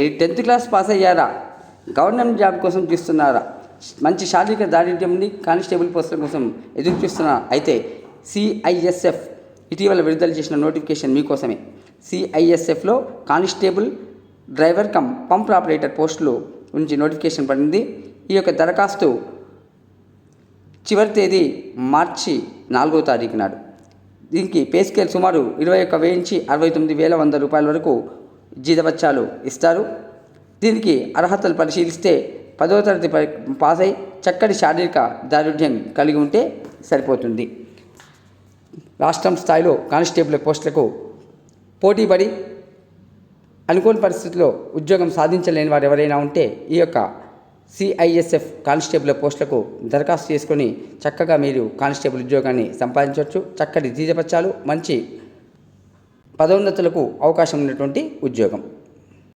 ఈ tenth class pass అయ్యారా? Government job కోసం చూస్తున్నారా? మంచి శారీరక దారిద్ర్యం కానిస్టేబుల్ పోస్టుల కోసం ఎదురు చూస్తున్నారా? అయితే సిఐఎస్ఎఫ్ ఇటీవల విడుదల చేసిన నోటిఫికేషన్ మీకోసమే. సిఐఎస్ఎఫ్లో constable driver cum pump operator పోస్టులు నుంచి నోటిఫికేషన్ పడింది. ఈ యొక్క దరఖాస్తు చివరి తేదీ మార్చి నాలుగో తారీఖు నాడు. దీనికి పే స్కేల్ సుమారు ఇరవై ఒక్క వేయించి అరవై తొమ్మిది వేల వంద రూపాయల వరకు జీతబత్యాలు ఇస్తారు. దీనికి అర్హతలు పరిశీలిస్తే పదవ తరగతి పాస్ అయి చక్కటి శారీరక దారుఢ్యం కలిగి ఉంటే సరిపోతుంది. రాష్ట్రం స్థాయిలో కానిస్టేబుల్ పోస్టులకు పోటీపడి అనుకోని పరిస్థితుల్లో ఉద్యోగం సాధించలేని వారు ఎవరైనా ఉంటే ఈ యొక్క సిఐఎస్ఎఫ్ కానిస్టేబుల్ పోస్టులకు దరఖాస్తు చేసుకొని చక్కగా మీరు కానిస్టేబుల్ ఉద్యోగాన్ని సంపాదించవచ్చు. చక్కటి జీతపత్యాలు మంచి పదోన్నతులకు అవకాశం ఉన్నటువంటి ఉద్యోగం.